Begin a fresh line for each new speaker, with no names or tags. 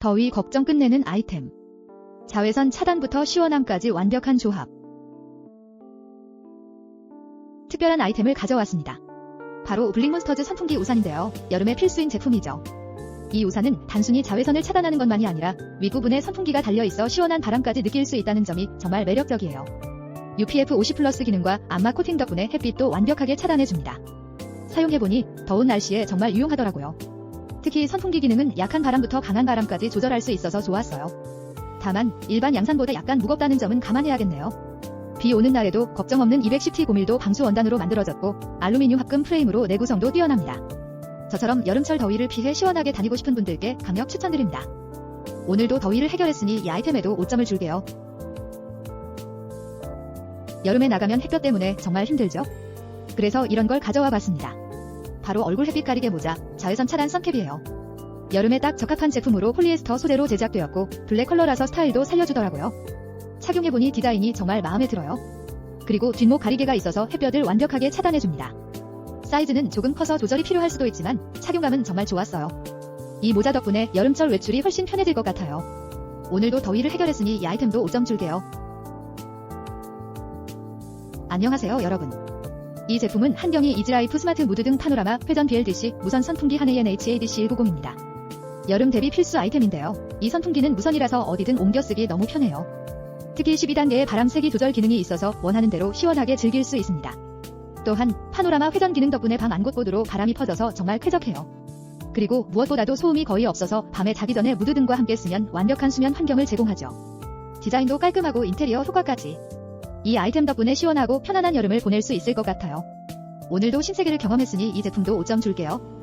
더위 걱정 끝내는 아이템. 자외선 차단부터 시원함까지 완벽한 조합. 특별한 아이템을 가져왔습니다. 바로 블링몬스터즈 선풍기 우산인데요. 여름에 필수인 제품이죠. 이 우산은 단순히 자외선을 차단하는 것만이 아니라 윗부분에 선풍기가 달려있어 시원한 바람까지 느낄 수 있다는 점이 정말 매력적이에요. UPF 50 플러스 기능과 암막 코팅 덕분에 햇빛도 완벽하게 차단해줍니다. 사용해보니 더운 날씨에 정말 유용하더라고요. 특히 선풍기 기능은 약한 바람부터 강한 바람까지 조절할 수 있어서 좋았어요. 다만 일반 양산보다 약간 무겁다는 점은 감안해야겠네요. 비 오는 날에도 걱정 없는 210T 고밀도 방수 원단으로 만들어졌고 알루미늄 합금 프레임으로 내구성도 뛰어납니다. 저처럼 여름철 더위를 피해 시원하게 다니고 싶은 분들께 강력 추천드립니다. 오늘도 더위를 해결했으니 이 아이템에도 5점을 줄게요. 여름에 나가면 햇볕 때문에 정말 힘들죠? 그래서 이런 걸 가져와 봤습니다. 바로 얼굴 햇빛 가리개 모자, 자외선 차단 선캡이에요. 여름에 딱 적합한 제품으로 폴리에스터 소재로 제작되었고 블랙 컬러라서 스타일도 살려주더라고요. 착용해보니 디자인이 정말 마음에 들어요. 그리고 뒷목 가리개가 있어서 햇볕을 완벽하게 차단해줍니다. 사이즈는 조금 커서 조절이 필요할 수도 있지만 착용감은 정말 좋았어요. 이 모자 덕분에 여름철 외출이 훨씬 편해질 것 같아요. 오늘도 더위를 해결했으니 이 아이템도 5점 줄게요. 안녕하세요 여러분. 이 제품은 한경이 이즈라이프 스마트 무드 등 파노라마, 회전 BLDC, 무선 선풍기 한의 NHADC 190입니다. 여름 대비 필수 아이템인데요. 이 선풍기는 무선이라서 어디든 옮겨 쓰기 너무 편해요. 특히 12단계의 바람 세기 조절 기능이 있어서 원하는 대로 시원하게 즐길 수 있습니다. 또한 파노라마 회전 기능 덕분에 방 안곳곳으로 바람이 퍼져서 정말 쾌적해요. 그리고 무엇보다도 소음이 거의 없어서 밤에 자기 전에 무드 등과 함께 쓰면 완벽한 수면 환경을 제공하죠. 디자인도 깔끔하고 인테리어 효과까지. 이 아이템 덕분에 시원하고 편안한 여름을 보낼 수 있을 것 같아요. 오늘도 신세계를 경험했으니 이 제품도 5점 줄게요.